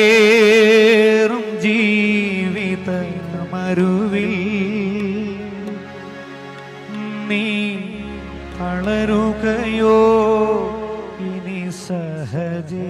അഴലേറും ജീവിത മരുവിൽ നീ തളരുകയോ ഇനി സഹജേ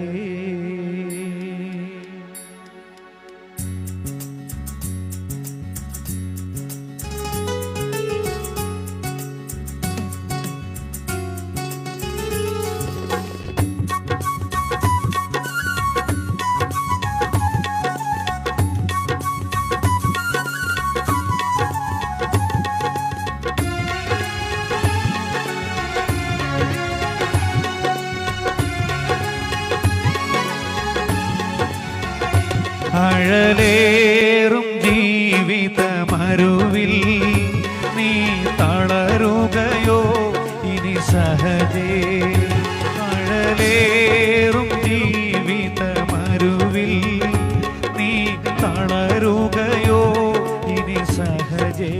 അഴലേറും ജീവിത മരുവിൽ നീ തളരുകയോ ഇനി സഹജേ. നിഴലേറും ജീവിത മരുവിൽ നീ തളരുകയോ ഇനി സഹജേ.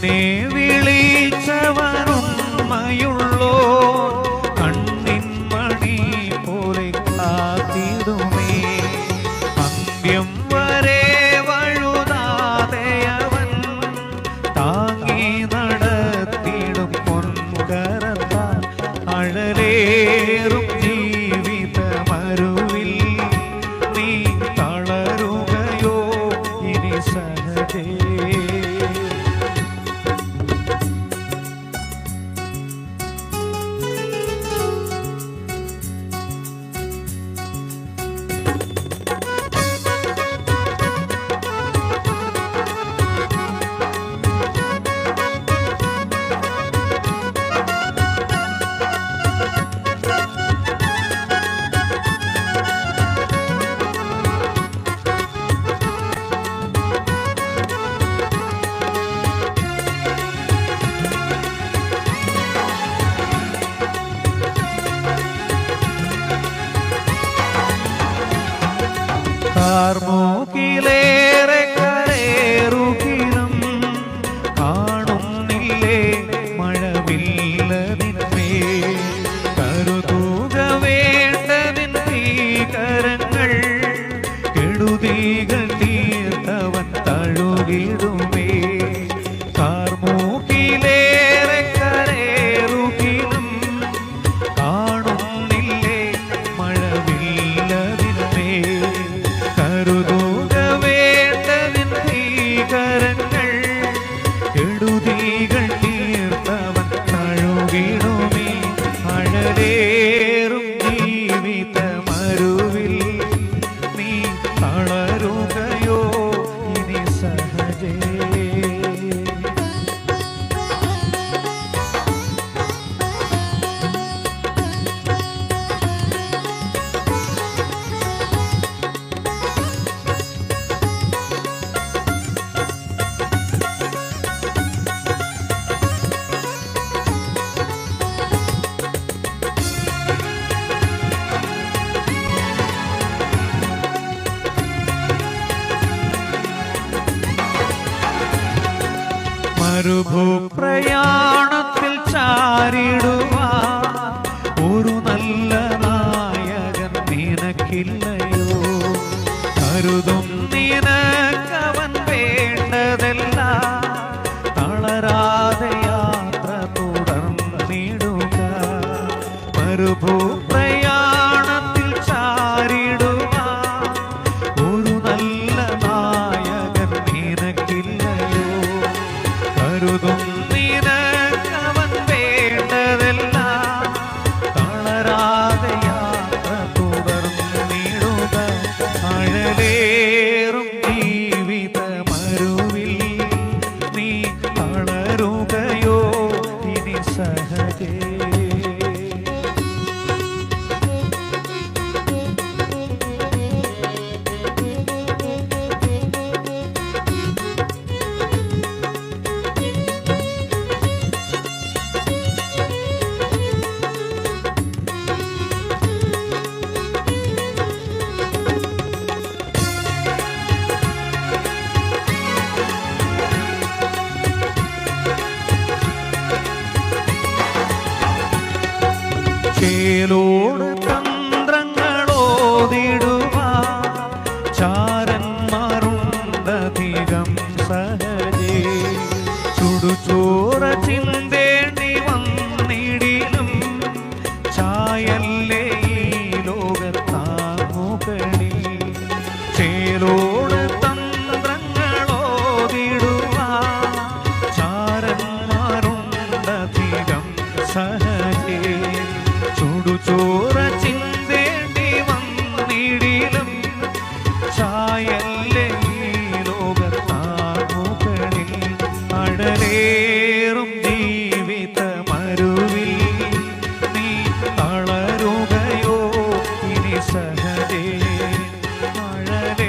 ദേവി armonía. മരുഭൂപ്രയാണത്തിൽ ചാരിടുക ഒരു നല്ല നായകൻ നിനക്കില്ലയോ? കരുതും നിനക്കവൻ വേണ്ടതല്ല തളരാതെ യാത്ര തുടർന്നിടുക. മരുഭൂപ്രയാണത്തിൽ മേലോട് തന്ത്രങ്ങളോതിടുക ചാരന്മാരുണ്ടധികം സഹജേ. ചുടുചോറ ചിന്ത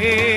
रे